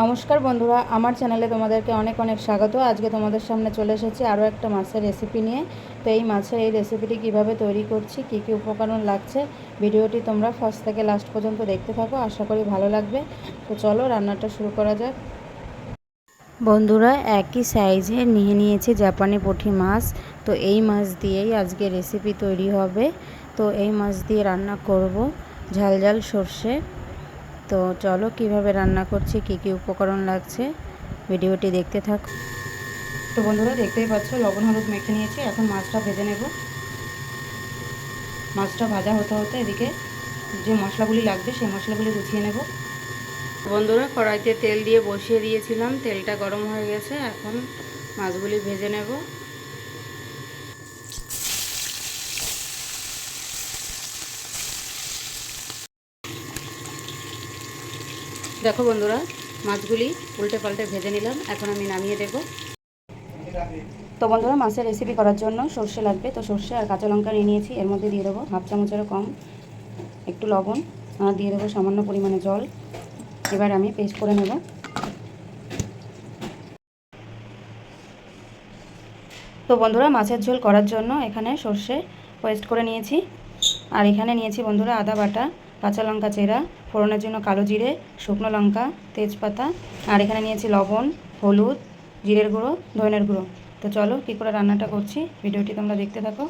নমস্কার বন্ধুরা, আমার চ্যানেলে তোমাদেরকে অনেক অনেক স্বাগত। আজকে তোমাদের সামনে চলে এসেছি আরও একটা মাছের রেসিপি নিয়ে। তো এই মাছের এই রেসিপিটি কীভাবে তৈরি করছি, কী কী উপকরণ লাগছে, ভিডিওটি তোমরা ফার্স্ট থেকে লাস্ট পর্যন্ত দেখতে থাকো, আশা করি ভালো লাগবে। তো চলো রান্নাটা শুরু করা যাক। বন্ধুরা, একই সাইজে নিয়ে নিয়েছি জাপানি পুঁটি মাছ। তো এই মাছ দিয়েই আজকে রেসিপি তৈরি হবে। তো এই মাছ দিয়ে রান্না করব ঝাল ঝাল সর্ষে। তো চলো কীভাবে রান্না করছি, কি কি উপকরণ লাগছে, ভিডিওটি দেখতে থাক। তো বন্ধুরা দেখতেই পাচ্ছ, লবণ, হলুদ মেখে নিয়েছি, এখন মাছটা ভেজে নেব। মাছটা ভাজা হতে হতে এদিকে যে মশলাগুলি লাগবে, সেই মশলাগুলি গুছিয়ে নেব। বন্ধুরা কড়াইতে তেল দিয়ে বসিয়ে দিয়েছিলাম, তেলটা গরম হয়ে গেছে, এখন মাছগুলি ভেজে নেব। দেখো বন্ধুরা, মাছগুলি উল্টে পাল্টে ভেজে নিলাম, এখন আমি নামিয়ে দেব। তো বন্ধুরা, মাছের রেসিপি করার জন্য সর্ষে লাগবে, তো সর্ষে আর কাঁচা লঙ্কা নিয়ে নিয়েছি, এর মধ্যে দিয়ে দেবো হাফ চামচেরও কম, একটু লবণ, আর দিয়ে দেবো সামান্য পরিমাণে জল। এবার আমি পেস্ট করে নেব। তো বন্ধুরা, মাছের ঝোল করার জন্য এখানে সর্ষে পেস্ট করে নিয়েছি, আর এখানে নিয়েছি বন্ধুরা আদা বাটা। কাঁচা লঙ্কা চেরা, ফোড়নের জন্য কালো জিরে, শুকনো লঙ্কা, তেজপাতা, আর এখানে নিয়েছি লবণ, হলুদ, জিরের গুঁড়ো, ধনের গুঁড়ো। তো চলো কী করে রান্নাটা করছি, ভিডিওটি তোমরা দেখতে থাকো।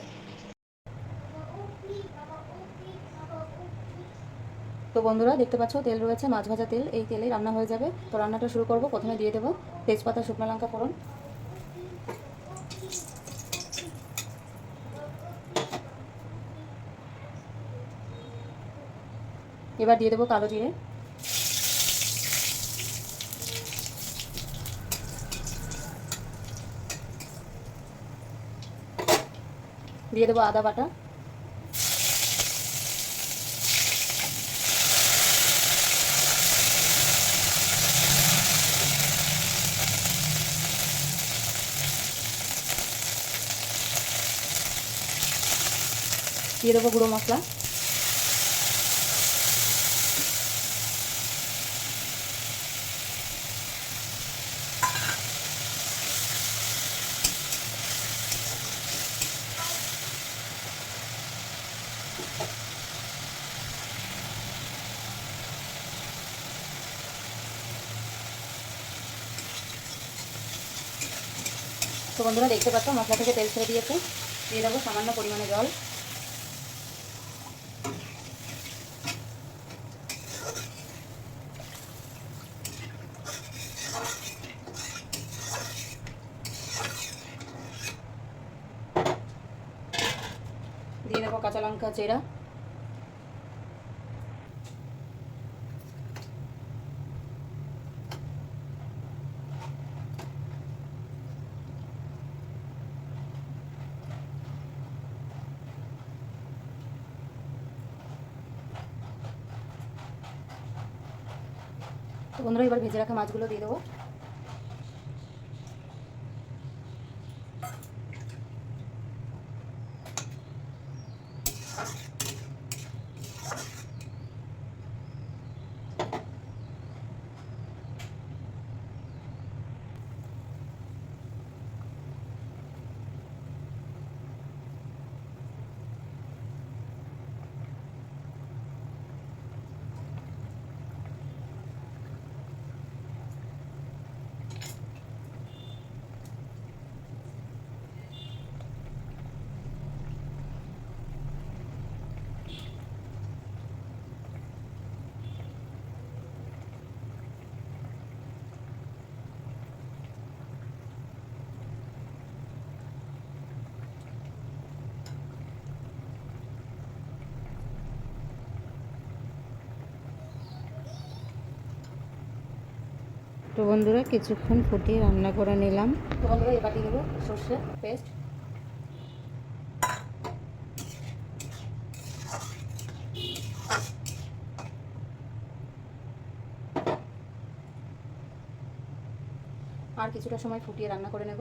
তো বন্ধুরা, দেখতে পাচ্ছ, তেল রয়েছে, মাছ ভাজা তেল, এই তেলেই রান্না হয়ে যাবে। তো রান্নাটা শুরু করব, প্রথমে দিয়ে দেবো তেজপাতা, শুকনো লঙ্কা ফোড়ন। এবার দিয়ে দেবো কালো জিরে। দিয়ে দেবো আদা বাটা। দিয়ে দেবো গুঁড়ো মশলা। তো বন্ধুরা দেখতে পাচ্ছ, মশলা থেকে তেল ছেড়ে দিয়েছে। দিয়ে দেবো সামান্য পরিমাণে জল। দিয়ে দেবো কাঁচা লঙ্কা, চেরা। তো বন্ধুরা এবার ভেজে রাখা মাছগুলো দিয়ে দেবো। তো বন্ধুরা কিছুক্ষণ ফুটিয়ে রান্না করে নিলাম। তো বন্ধুরা পেস্ট। আর কিছুটা সময় ফুটিয়ে রান্না করে নেব।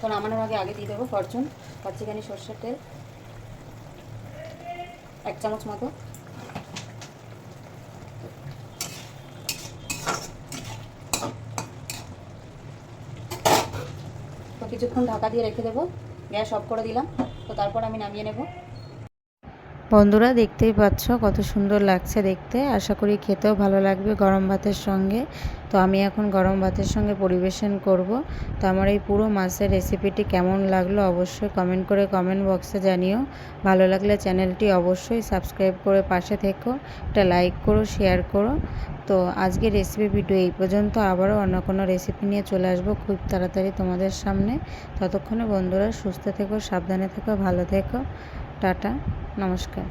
তো নামানোর আগে আগে দিয়ে দেবো ফরচুন কাচ্চিখানি সর্ষের তেল, এক চামচ মতো। কিছুক্ষণ ঢাকা দিয়ে রেখে দেবো, গ্যাস অফ করে দিলাম, তো তারপর আমি নামিয়ে নেব। বন্ধুরা, দেখতেই পাচ্ছ কত সুন্দর লাগছে দেখতে। আশা করি খেতেও ভালো লাগবে গরম ভাতের সঙ্গে। তো আমি এখন গরম ভাতের সঙ্গে পরিবেশন করব। তো আমার এই পুরো মাছের রেসিপিটি কেমন লাগল অবশ্যই কমেন্ট করে কমেন্ট বক্সে জানিও। ভালো লাগলে চ্যানেলটি অবশ্যই সাবস্ক্রাইব করে পাশে থেকো, একটা লাইক করো শেয়ার করো। তো আজকের রেসিপি ভিডিও এই পর্যন্ত। আবারও অন্য কোনো রেসিপি নিয়ে চলে আসব খুব তাড়াতাড়ি তোমাদের সামনে। ততক্ষণে বন্ধুরা, সুস্থ থেকো, সাবধানে থেকো, ভালো থেকো। টাটা নমস্কার।